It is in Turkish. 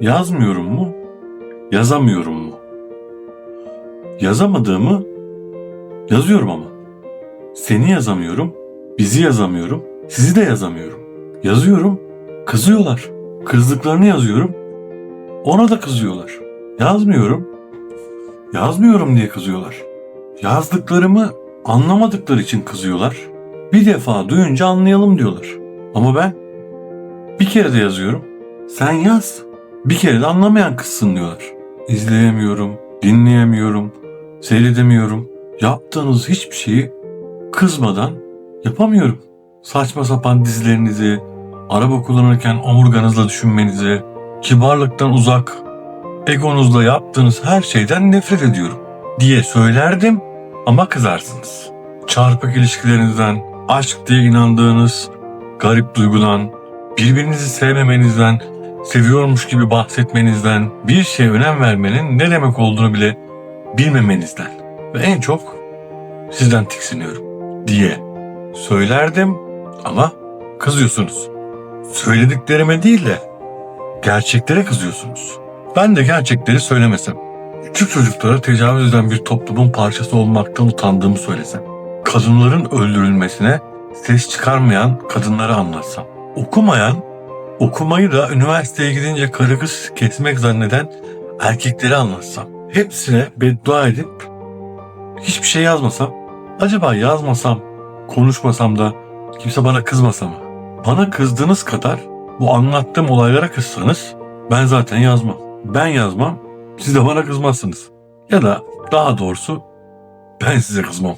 Yazmıyorum mu? Yazamıyorum mu? Yazamadığımı yazıyorum ama. Seni yazamıyorum, bizi yazamıyorum, sizi de yazamıyorum. Yazıyorum, kızıyorlar. Kızdıklarını yazıyorum, ona da kızıyorlar. Yazmıyorum, yazmıyorum diye kızıyorlar. Yazdıklarımı anlamadıkları için kızıyorlar. Bir defa duyunca anlayalım diyorlar. Ama ben bir kere de yazıyorum. Sen yaz. Bir kere de anlamayan kızsın diyorlar. İzleyemiyorum, dinleyemiyorum, seyredemiyorum. Yaptığınız hiçbir şeyi kızmadan yapamıyorum. Saçma sapan dizilerinizi, araba kullanırken omurganızla düşünmenizi, kibarlıktan uzak, egonuzla yaptığınız her şeyden nefret ediyorum diye söylerdim ama kızarsınız. Çarpık ilişkilerinizden, aşk diye inandığınız garip duygudan, birbirinizi sevmemenizden, seviyormuş gibi bahsetmenizden, bir şeye önem vermenin ne demek olduğunu bile bilmemenizden ve en çok sizden tiksiniyorum diye söylerdim ama kızıyorsunuz. Söylediklerime değil de gerçeklere kızıyorsunuz. Ben de gerçekleri söylemesem, küçük çocuklara tecavüz eden bir toplumun parçası olmaktan utandığımı söylesem, kadınların öldürülmesine ses çıkarmayan kadınları anlatsam, okumayan, okumayı da üniversiteye gidince karı kız kesmek zanneden erkekleri anlatsam, hepsine beddua edip hiçbir şey yazmasam, acaba yazmasam, konuşmasam da kimse bana kızmasa mı? Bana kızdığınız kadar bu anlattığım olaylara kızsanız ben zaten yazmam. Ben yazmam, siz de bana kızmazsınız. Ya da daha doğrusu ben size kızmam.